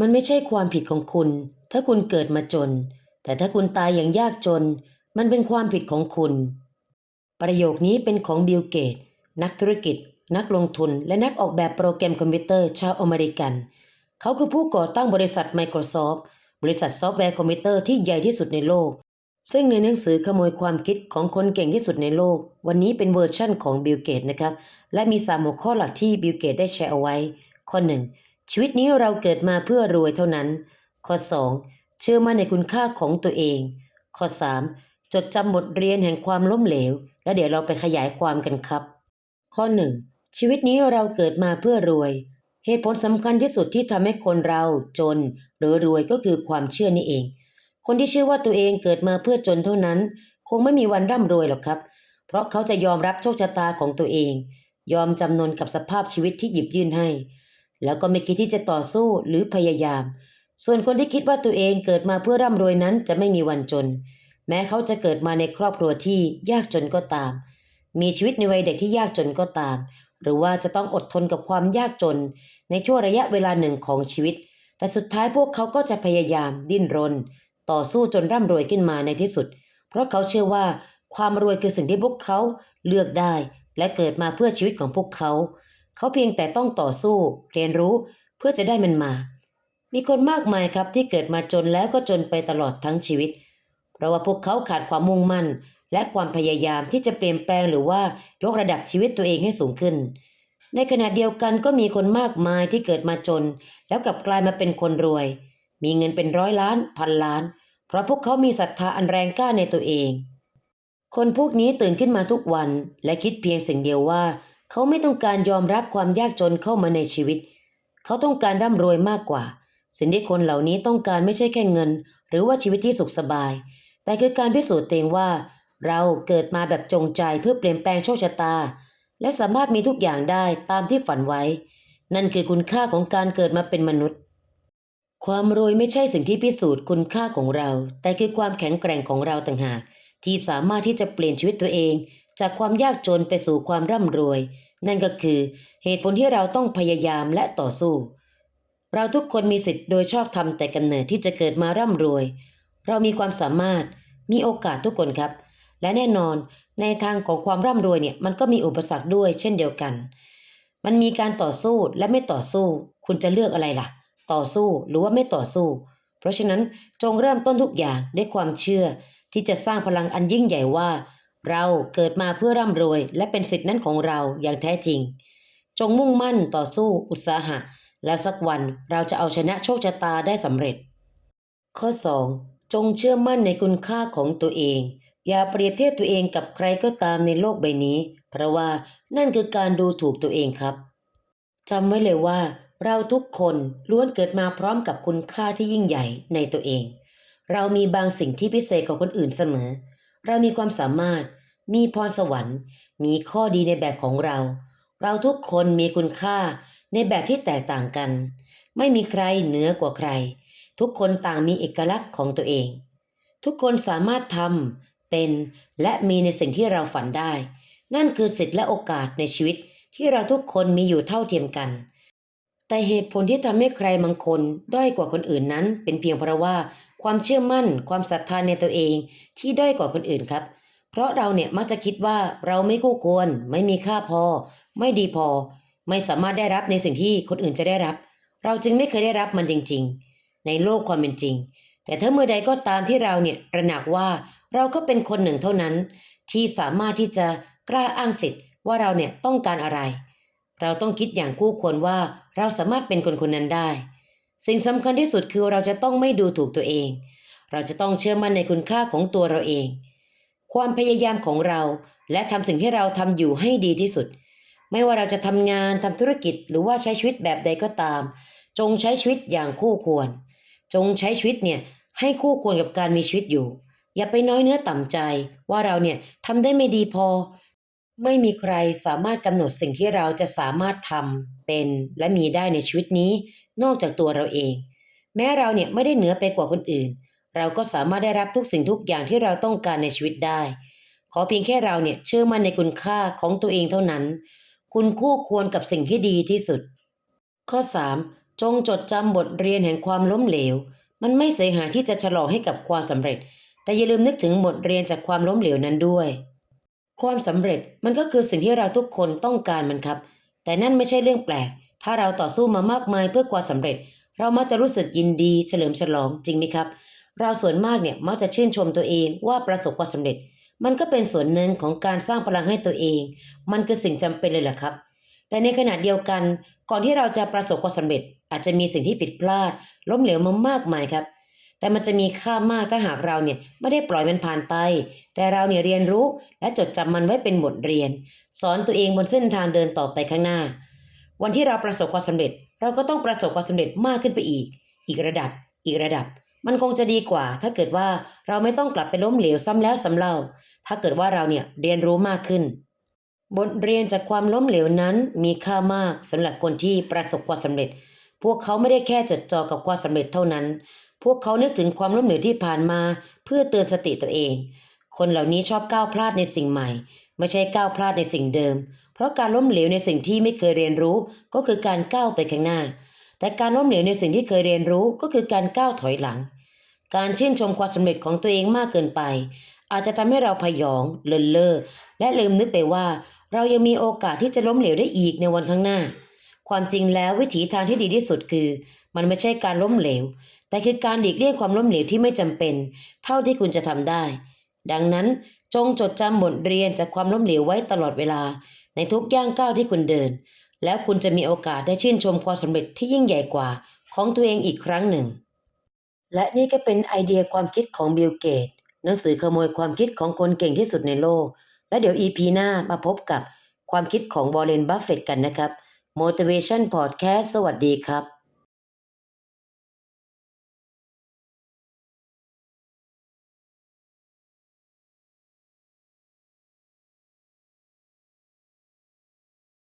มันไม่ใช่ความผิดของคุณ ถ้าคุณเกิดมาจน แต่ถ้าคุณตายอย่างยากจน มันเป็นความผิดของคุณ ประโยคนี้เป็นของบิลเกต นักธุรกิจ นักลงทุน และนักออกแบบโปรแกรมคอมพิวเตอร์ชาวอเมริกัน เขาคือผู้ก่อตั้งบริษัท Microsoft บริษัทซอฟต์แวร์คอมพิวเตอร์ที่ใหญ่ที่สุดในโลก ซึ่งในหนังสือขโมยความคิดของคนเก่งที่สุดในโลก วันนี้เป็นเวอร์ชั่นของบิลเกตนะครับ และมีสามหัวข้อหลักที่บิลเกตได้แชร์เอาไว้ ข้อ 1 ชีวิตนี้เราเกิดมาเพื่อรวยเท่านั้น ข้อ 2 เชื่อมั่นในคุณค่าของตัวเอง ข้อ 3 จดจำบทเรียนแห่งความล้มเหลว และเดี๋ยวเราไปขยายความกันครับ ข้อ 1 ชีวิตนี้เราเกิดมาเพื่อรวย เหตุผลสำคัญที่สุดที่ทำให้คนเราจน หรือรวยก็คือความเชื่อนี่เอง คนที่เชื่อว่าตัวเองเกิดมาเพื่อจนเท่านั้น คงไม่มีวันร่ำรวยหรอกครับ เพราะเขาจะยอมรับโชคชะตาของตัวเอง ยอมจำนนกับสภาพชีวิตที่หยิบยื่นให้ แล้วก็ไม่คิดที่จะต่อสู้หรือพยายาม ส่วนคนที่คิดว่าตัวเองเกิดมาเพื่อร่ำรวยนั้นจะไม่มีวันจน แม้เขาจะเกิดมาในครอบครัวที่ยากจนก็ตาม มีชีวิตในวัยเด็กที่ยากจนก็ตาม หรือว่าจะต้องอดทนกับความยากจน ในช่วงระยะเวลาหนึ่งของชีวิต แต่สุดท้ายพวกเขาก็จะพยายาม ดิ้นรน ต่อสู้จนร่ำรวยขึ้นมาในที่สุด เพราะเขาเชื่อว่าความรวยคือสิ่งที่พวกเขาเลือกได้ และเกิดมาเพื่อชีวิตของพวกเขา เขาเพียงแต่ต้องต่อสู้เรียนรู้เพื่อจะได้มันมา มีคนมากมายครับที่เกิดมาจนแล้วก็จนไปตลอดทั้งชีวิต เพราะว่าพวกเขาขาดความมุ่งมั่น และความพยายามที่จะเปลี่ยนแปลงหรือว่ายกระดับชีวิตตัวเองให้สูงขึ้น ในขณะเดียวกันก็มีคนมากมายที่เกิดมาจน แล้วกลับกลายมาเป็นคนรวย มีเงินเป็นร้อยล้านพันล้าน เพราะพวกเขามีศรัทธาอันแรงกล้าในตัวเอง คนพวกนี้ตื่นขึ้นมาทุกวันและคิดเพียงสิ่งเดียวว่า เขาไม่ต้องการยอมรับความยากจนเข้ามาในชีวิต เขาต้องการร่ำรวยมากกว่า สิ่งที่คนเหล่านี้ต้องการไม่ใช่แค่เงิน หรือว่าชีวิตที่สุขสบาย แต่คือการพิสูจน์ตัวเองว่า เราเกิดมาแบบจงใจเพื่อเปลี่ยนแปลงโชคชะตา และสามารถมีทุกอย่างได้ตามที่ฝันไว้ นั่นคือคุณค่าของการเกิดมาเป็นมนุษย์ ความรวยไม่ใช่สิ่งที่พิสูจน์คุณค่าของเรา แต่คือความแข็งแกร่งของเราต่างหากที่สามารถที่จะเปลี่ยนชีวิตตัวเอง จากความยากจนไปสู่ความร่ำรวย นั่นก็คือเหตุผลที่เราต้องพยายามและต่อสู้ เราทุกคนมีสิทธิ์โดยชอบธรรมแต่กำเนิดที่จะเกิดมาร่ำรวย เรามีความสามารถมีโอกาสทุกคนครับ และแน่นอนในทางของความร่ำรวยเนี่ยมันก็มีอุปสรรคด้วยเช่นเดียวกัน มันมีการต่อสู้และไม่ต่อสู้ คุณจะเลือกอะไรล่ะ ต่อสู้หรือว่าไม่ต่อสู้ เพราะฉะนั้นจงเริ่มต้นทุกอย่างด้วยความเชื่อที่จะสร้างพลังอันยิ่งใหญ่ว่า เราเกิดมาเพื่อร่ำรวยและเป็นสิทธินั้นของเราอย่างแท้จริง จงมุ่งมั่นต่อสู้อุตสาหะ แล้วสักวันเราจะเอาชนะโชคชะตาได้สำเร็จ ข้อ 2. จงเชื่อมั่นในคุณค่าของตัวเอง อย่าเปรียบเทียบตัวเองกับใครก็ตามในโลกใบนี้ เพราะว่านั่นคือการดูถูกตัวเองครับจำไว้เลยว่า เราทุกคนล้วนเกิดมาพร้อมกับคุณค่าที่ยิ่งใหญ่ในตัวเอง เรามีบางสิ่งที่พิเศษกว่าคนอื่นเสมอ เรามีความสามารถ มีพรสวรรค์ มีข้อดีในแบบของเรา เราทุกคนมีคุณค่าในแบบที่แตกต่างกัน ไม่มีใครเหนือกว่าใคร ทุกคนต่างมีเอกลักษณ์ของตัวเอง ทุกคนสามารถทำเป็น และมีในสิ่งที่เราฝันได้ นั่นคือสิทธิและโอกาสในชีวิตที่เราทุกคนมีอยู่เท่าเทียมกัน แต่เหตุผลที่ทำให้ใครบางคนด้อยกว่าคนอื่นนั้น เป็นเพียงเพราะว่า ความเชื่อมั่น ความศรัทธาในตัวเองที่ด้อยกว่าคนอื่นครับ เพราะเราเนี่ยมักจะคิดว่าเราไม่คู่ควร ไม่มีค่าพอ ไม่ดีพอ ไม่สามารถได้รับในสิ่งที่คนอื่นจะได้รับ เราจึงไม่เคยได้รับมันจริง ๆ ในโลกความเป็นจริง แต่ถ้าเมื่อใดก็ตามที่เราเนี่ยตระหนักว่าเราก็เป็นคนหนึ่งเท่านั้น ที่สามารถที่จะกล้าอ้างสิทธิ์ว่าเราเนี่ยต้องการอะไร เราต้องคิดอย่างคู่ควรว่าเราสามารถเป็นคนคนนั้นได้ สิ่งสำคัญที่สุดคือเราจะต้องไม่ดูถูกตัวเอง เราจะต้องเชื่อมั่นในคุณค่าของตัวเราเอง ความพยายามของเราและทำสิ่งที่เราทำอยู่ให้ดีที่สุด ไม่ว่าเราจะทำงานทำธุรกิจหรือว่าใช้ชีวิตแบบใดก็ตาม จงใช้ชีวิตอย่างคู่ควร จงใช้ชีวิตเนี่ยให้คู่ควรกับการมีชีวิตอยู่ อย่าไปน้อยเนื้อต่ำใจ ว่าเราเนี่ยทำได้ไม่ดีพอ ไม่มีใครสามารถกำหนดสิ่งที่เราจะสามารถทำเป็นและมีได้ในชีวิตนี้ นอกจากตัวเราเอง แม้เราเนี่ยไม่ได้เหนือไปกว่าคนอื่น เราก็สามารถได้รับทุกสิ่งทุกอย่างที่เราต้องการในชีวิตได้ ขอเพียงแค่เราเนี่ยเชื่อมั่นในคุณค่าของตัวเองเท่านั้น คุณคู่ควรกับสิ่งที่ดีที่สุด ข้อ 3. จจงจดจำบทเรียนแห่งความล้มเหลว มันไม่เสียหายที่จะฉลองให้กับความสำเร็จ แต่อย่าลืมนึกถึงบทเรียนจากความล้มเหลวนั้นด้วย ความสำเร็จมันก็คือสิ่งที่เราทุกคนต้องการมันครับ แต่นั่นไม่ใช่เรื่องแปลก ถ้าเราต่อสู้มามากมายเพื่อความสำเร็จ เรามักจะรู้สึกยินดีเฉลิมฉลองจริงไหมครับ เราส่วนมากเนี่ยมักจะชื่นชมตัวเองว่าประสบความสำเร็จ มันก็เป็นส่วนหนึ่งของการสร้างพลังให้ตัวเอง มันคือสิ่งจำเป็นเลยแหละครับ แต่ในขณะเดียวกัน ก่อนที่เราจะประสบความสำเร็จ อาจจะมีสิ่งที่ผิดพลาด ล้มเหลวมามากมายครับ แต่มันจะมีค่ามากถ้าหากเราเนี่ยไม่ได้ปล่อยมันผ่านไป แต่เราเนี่ยเรียนรู้และจดจำมันไว้เป็นบทเรียน สอนตัวเองบนเส้นทางเดินต่อไปข้างหน้า วันที่เราประสบความสำเร็จ เราก็ต้องประสบความสำเร็จมากขึ้นไปอีก อีกระดับ อีกระดับ มันคงจะดีกว่า ถ้าเกิดว่าเราไม่ต้องกลับไปล้มเหลวซ้ำแล้วซ้ำเล่า ถ้าเกิดว่าเราเนี่ยเรียนรู้มากขึ้น บทเรียนจากความล้มเหลวนั้นมีค่ามากสำหรับคนที่ประสบความสำเร็จ พวกเขาไม่ได้แค่จดจ่อกับความสำเร็จเท่านั้น พวกเขานึกถึงความล้มเหลวที่ผ่านมาเพื่อเตือนสติตัวเอง คนเหล่านี้ชอบก้าวพลาดในสิ่งใหม่ ไม่ใช่ก้าวพลาดในสิ่งเดิม เพราะการล้มเหลวในสิ่งที่ไม่เคยเรียนรู้ก็คือการก้าวไปข้างหน้า แต่การล้มเหลวในสิ่งที่เคยเรียนรู้ก็คือการก้าวถอยหลัง การชื่นชมความสำเร็จของตัวเองมากเกินไป อาจจะทำให้เราพยองเลินเล่อและลืมนึกไปว่า เรายังมีโอกาสที่จะล้มเหลวได้อีกในวันข้างหน้า ความจริงแล้ววิถีทางที่ดีที่สุดคือ มันไม่ใช่การล้มเหลว แต่คือการหลีกเลี่ยงความล้มเหลวที่ไม่จำเป็น เท่าที่คุณจะทำได้ ดังนั้นจงจดจำบทเรียนจากความล้มเหลวไว้ตลอดเวลา ในทุกย่างก้าวที่คุณเดิน แล้วคุณจะมีโอกาสได้ชื่นชมความสำเร็จที่ยิ่งใหญ่กว่าของตัวเองอีกครั้งหนึ่ง และนี่ก็เป็นไอเดียความคิดของบิลเกตหนังสือขโมยความคิดของคนเก่งที่สุดในโลก และเดี๋ยว EP หน้ามาพบกับความคิดของวอร์เรนบัฟเฟตกันนะครับ Motivation Podcast สวัสดีครับ